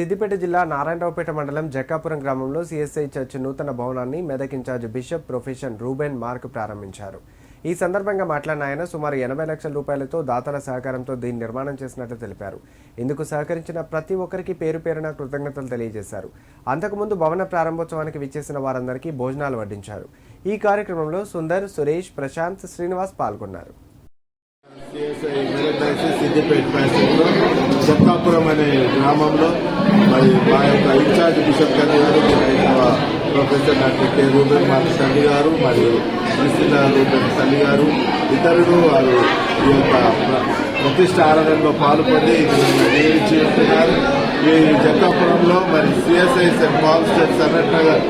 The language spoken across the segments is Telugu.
సిద్దిపేట జిల్లా నారాయణరావుపేట మండలం జక్కాపురం గ్రామంలో సిఎస్ఐ చర్చ్ నూతన భవనాన్ని Medak incharge bishop professor Reuben Mark ప్రారంభించారు. ఈ సందర్భంగా మాట్లాడిన ఆయన సుమారు ఎనభై లక్షల రూపాయలతో దాతల సహకారంతో దీన్ని నిర్మాణం చేసినట్లు తెలిపారు. ఇందుకు సహకరించిన ప్రతి ఒక్కరికి పేరు పేరున కృతజ్ఞతలు తెలియజేశారు. అంతకుముందు భవన ప్రారంభోత్సవానికి విచ్చేసిన వారందరికీ భోజనాలు వడ్డించారు. ఈ కార్యక్రమంలో సుందర్ సురేష్ ప్రశాంత్ శ్రీనివాస్ పాల్గొన్నారు. సిఎస్ఐ మెదక్ సిద్దిపేట ప్యాసెంజ్లో సత్తాపురం అనే గ్రామంలో మరి మా యొక్క ఇన్ఛార్జ్ బిషప్ గారి గారు ప్రొఫెసర్ డాక్టర్ కె. రూపెన్ మా తల్లి గారు మరియు క్రిస్టినా రూపెన్ తల్లి గారు ఇతరులు వారు ఈ యొక్క ప్రతిష్ట ఆరాధనలో పాల్గొని నిర్వహించి ఉంటున్నారు ఈ జక్కాపురంలో మరి CSI saint Paul's church Sanath Nagar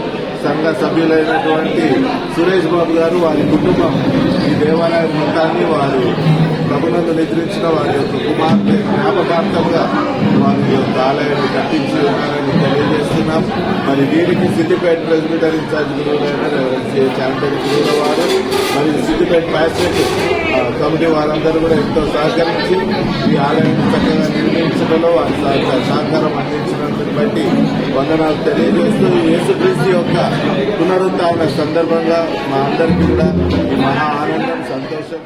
సంఘ సభ్యులైనటువంటి సురేష్ బాబు గారు వారి కుటుంబం ఈ దేవాలయం మొత్తాన్ని వారు ప్రభునందు నిద్రించిన వారి యొక్క కుమార్తె జ్ఞాపకార్థంగా వారి యొక్క ఆలయాన్ని కట్టించి ఉన్నారని తెలియజేస్తున్నాం. మరి వీరికి సిద్దిపేట ప్రెసిడెంట్ ఇన్ఛార్జ్ గురువులైన రెవరెండ్ గురువుల వారు మరియు సిద్దిపేట మ్యాజిస్ట్రేట్ కమిటీ వారందరూ కూడా ఎంతో సహకరించి ఈ ఆలయాన్ని చక్కగా నిర్మించడంలో వారి సహకారం సహకారం అందించినందుకు బట్టి వందనాలు తెలియజేస్తూ యేసుక్రీస్తు యొక్క పునరుద్ధారణ సందర్భంగా మా అందరికీ కూడా ఈ మహా ఆనందం సంతోషం.